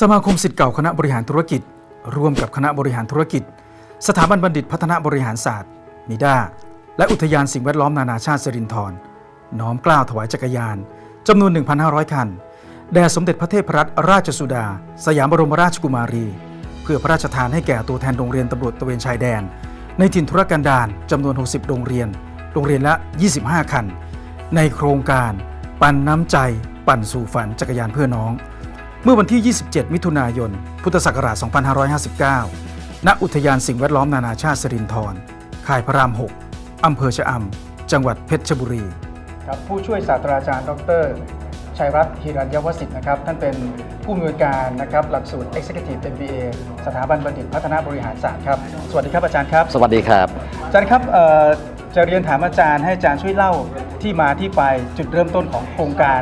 สมาคมสิทธิ์เก่าคณะบริหารธุรกิจ ร่วมกับคณะบริหารธุรกิจ สถาบันบัณฑิตพัฒนาบริหารศาสตร์นิด้าและอุทยานสิ่งแวดล้อมนานาชาติสิรินธรน้อมกล้าวถวายจักรยานจำนวน 1,500 คัน แด่สมเด็จพระเทพรัตนราชสุดา สยามบรมราชกุมารี เพื่อพระราชทานให้แก่ตัวแทนโรงเรียนตำรวจตะเวนชายแดน ในถิ่นธุรกันดารจำนวน 60 โรงเรียน โรงเรียนละ 25 คัน ในโครงการ ปั่นน้ำใจ ปั่นสู่ฝันจักรยานเพื่อน้อง เมื่อวันที่ 27 มิถุนายน พุทธศักราช 2559 ณ อุทยานสิ่งแวดล้อมนานาชาติสิรินธรค่ายพระราม 6 อำเภอชะอำ จังหวัดเพชรบุรี ครับผู้ช่วยศาสตราจารย์ ดร ชัยรัตน์ฮิรัญยวสิทธิ์นะครับ ท่านเป็นผู้อำนวยการนะครับหลักสูตร Executive MBA สถาบันบัณฑิตพัฒนาบริหารศาสตร์ครับ สวัสดีครับอาจารย์ครับ สวัสดีครับ อาจารย์ครับเอ่อจะเรียนถามอาจารย์ให้อาจารย์ช่วยเล่า ที่มาที่ไปจุดเริ่มต้นของโครงการ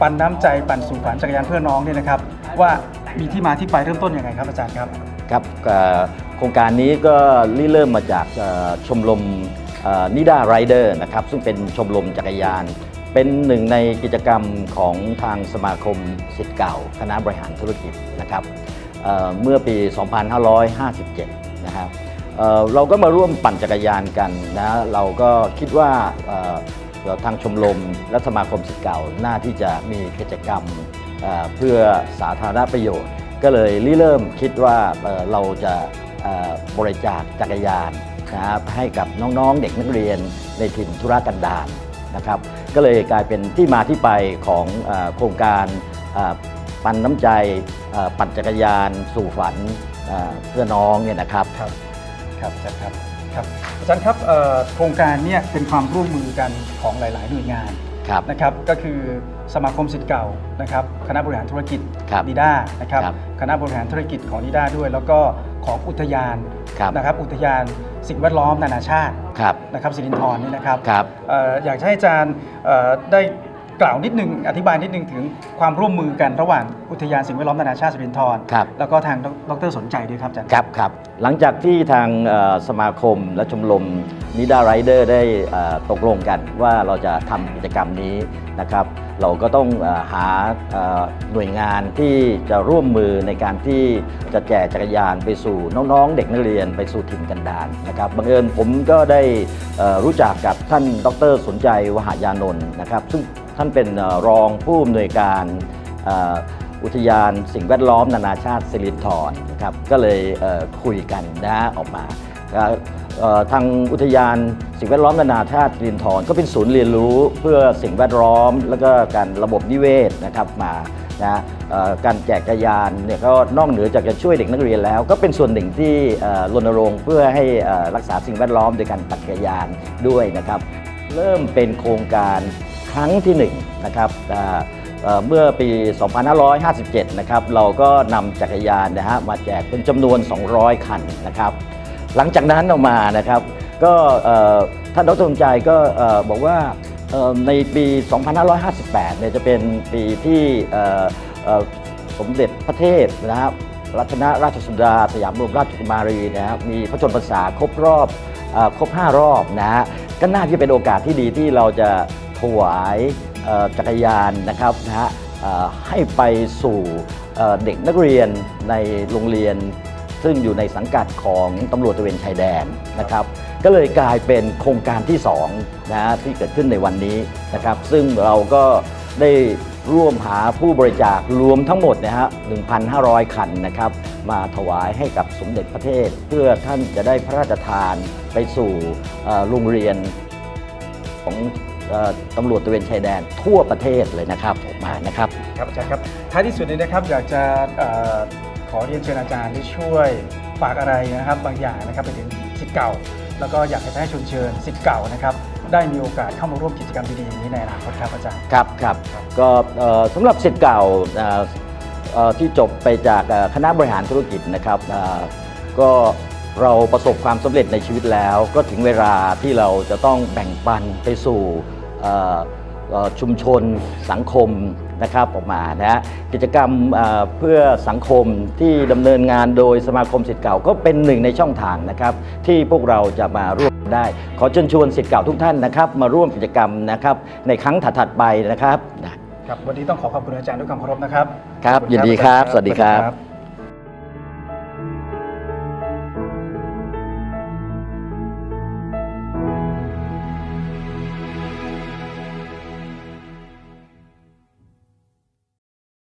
ปันน้ำใจปั่นสู่ฝันจักรยานเพื่อน้องเนี่ยนะครับ ว่ามีที่มาที่ไปเริ่มต้นยังไงครับอาจารย์ครับ ครับเอ่อโครงการนี้ก็ริเริ่มมาจากเอ่อชมรมนิดาไรเดอร์นะครับซึ่งเป็นชมรมจักรยาน เป็นหนึ่งในกิจกรรมของทางสมาคมสิทธิ์เก่า คณะบริหารธุรกิจนะครับเอ่อเมื่อปี 2557 นะครับเอ่อเราก็มาร่วมปั่นจักรยานกันนะเราก็คิดว่าเอ่อ ทางชมรมและสมาคมสิทธิ์เก่าหน่าที่จะมีกิจกรรมเพื่อสาธารณประโยชน์ ก็เลยริเริ่มคิดว่าเราจะบริจาคจักรยานนะครับให้กับน้องๆเด็กนักเรียนในถิ่นธุรกันดารนะครับก็เลยกลายเป็นที่มาที่ไปของโครงการปันน้ำใจปั่นจักรยานสู่ฝันเพื่อน้องเนี่ยนะครับครับครับครับ ครับอาจารย์ครับเอ่อโครงการเนี่ยเป็นความร่วมมือกันของหลาย ๆ หน่วยงานครับนะครับก็คือสมาคมสิทธิ์เก่านะครับคณะบริหารธุรกิจครับนิด้านะครับครับคณะบริหารธุรกิจของนิด้าด้วย แล้วก็ของอุทยานครับนะครับอุทยานสิ่งแวดล้อมนานาชาติครับนะครับสิรินธรนี่นะครับครับเอ่ออยากจะให้อาจารย์เอ่อได้ กล่าวนิดนึงอธิบายนิดนึงถึงความร่วมมือกันระหว่างอุทยานสิ่งแวดล้อมนานาชาติสิรินธรครับ แล้วก็ทางดรสนใจด้วยครับอาจารย์ครับครับหลังจากที่ทางเอ่อสมาคมและชมรมนิดาไรเดอร์ได้เอ่อตกลงกันว่าเราจะทำกิจกรรมนี้นะครับ เราก็ต้องเออหาเอ่อหน่วยงานที่จะร่วมมือในการที่จะแจกจักรยานไปสู่น้องๆ เด็กนักเรียนไปสู่ถิ่นกันดารนะครับบังเอิญผมก็ได้เอ่อรู้จักกับท่านดรสนใจวหายานนท์นะครับ ซึ่ง ท่านเป็นรองผู้อำนวยการอุทยานสิ่งแวดล้อมนานาชาติสิรินธรนะครับก็เลยคุยกันนะออกมาทางอุทยานสิ่งแวดล้อมนานาชาติสิรินธรก็เป็นศูนย์เรียนรู้เพื่อสิ่งแวดล้อม แล้วก็การระบบนิเวศนะครับมานะการแจกจักรยานเนี่ยก็นอกเหนือจากจะช่วยเด็กนักเรียนแล้ว ก็เป็นส่วนหนึ่งที่รณรงค์เพื่อให้รักษาสิ่งแวดล้อมโดยการปั่นจักรยานด้วยนะครับ เริ่มเป็นโครงการ รั้งที่หนึ่งนะครับเเมื่อปี 2557 นะครับ เราก็นำจักรยานนะฮะมาแจกเป็นจำนวน 200 คันนะครับ หลังจากนั้นออกมานะครับ ก็ท่านดรสมใจก็บอกว่าในปี 2558 เนี่ยจะเป็นปีที่สมเด็จพระเทพนะครับรัตนราชสุดาสยามบรมราชกุมารีนะครับมีพระชนมพรรษาครบรอบอครบ 5 รอบนะฮะก็น่าจะเป็นโอกาสที่ดีที่เราจะ ถวายจักรยานนะครับนะฮะให้ไปสู่เด็กนักเรียนในโรงเรียน ซึ่งอยู่ในสังกัดของตำรวจตระเวนชายแดนนะครับ ก็เลยกลายเป็นโครงการที่2นะฮะที่เกิดขึ้นในวันนี้นะครับ ซึ่งเราก็ได้ร่วมหาผู้บริจาครวมทั้งหมดนะฮะ 1,500 คันนะครับ มาถวายให้กับสมเด็จพระเทพ เพื่อท่านจะได้พระราชทานไปสู่โรงเรียนของ ตำรวจตระเวนชายแดนทั่วประเทศเลยนะครับออกมานะครับครับอาจารย์ครับท้ายที่สุดนี้นะครับอยากจะเอ่อขอเรียนเชิญอาจารย์ได้ช่วยฝากอะไรนะครับ บางอย่างนะครับไปถึงสิทธิ์เก่า แล้วก็อยากจะให้ชวนเชิญสิทธิ์เก่านะครับได้มีโอกาสเข้ามาร่วมกิจกรรมดีๆอย่างนี้ในอนาคตครับอาจารย์ครับครับก็เอ่อสำหรับสิทธิ์เก่าเอ่อเอ่อที่จบไปจากเอ่อคณะบริหารธุรกิจนะครับเอ่อก็เราประสบความสำเร็จในชีวิตแล้ว ก็ถึงเวลาที่เราจะต้องแบ่งปันไปสู่เอ่อเอ่อ ชุมชนสังคมนะครับออกมานะฮะกิจกรรมเอ่อเพื่อสังคมที่ดำเนินงานโดยสมาคมสิทธิ์เก่าก็เป็นหนึ่งในช่องทางนะครับ ที่พวกเราจะมาร่วมได้ ขอเชิญชวนสิทธิ์เก่าทุกท่านนะครับ มาร่วมกิจกรรมนะครับในครั้งถัดๆไปนะครับนะครับวันนี้ต้องขอขอบคุณอาจารย์ด้วยความเคารพนะครับ ครับขอณยินดีครับอาจาย์สวัสดีครับสวัส